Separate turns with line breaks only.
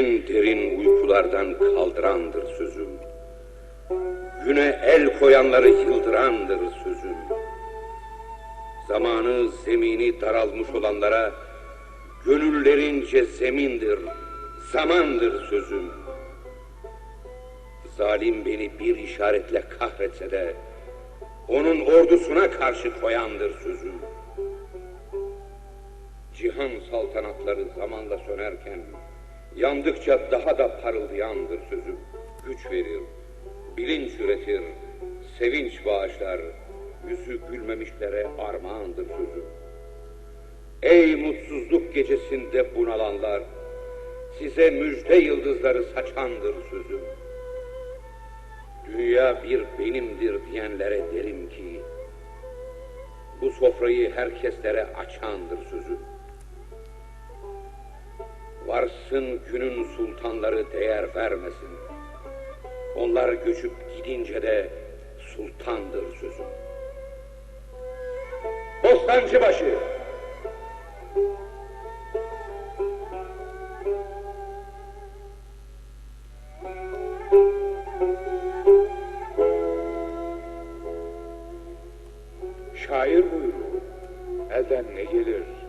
en derin uykulardan kaldırandır sözüm. Güne el koyanları yıldırandır sözüm. Zamanı, zemini daralmış olanlara gönüllerince zemindir, zamandır sözüm. Zalim beni bir işaretle kahretse de onun ordusuna karşı koyandır sözüm. Cihan saltanatları zamanla sönerken yandıkça daha da parıldayandır sözüm. Güç verir, bilinç üretir, sevinç bağışlar, yüzü gülmemişlere armağandır sözüm. Ey mutsuzluk gecesinde bunalanlar, size müjde yıldızları saçandır sözüm. Dünya bir benimdir diyenlere derim ki, bu sofrayı herkeslere açandır sözüm. Varsın günün sultanları değer vermesin. Onlar göçüp gidince de sultandır sözüm. Bostancıbaşı Şair buyurur, elden ne gelir?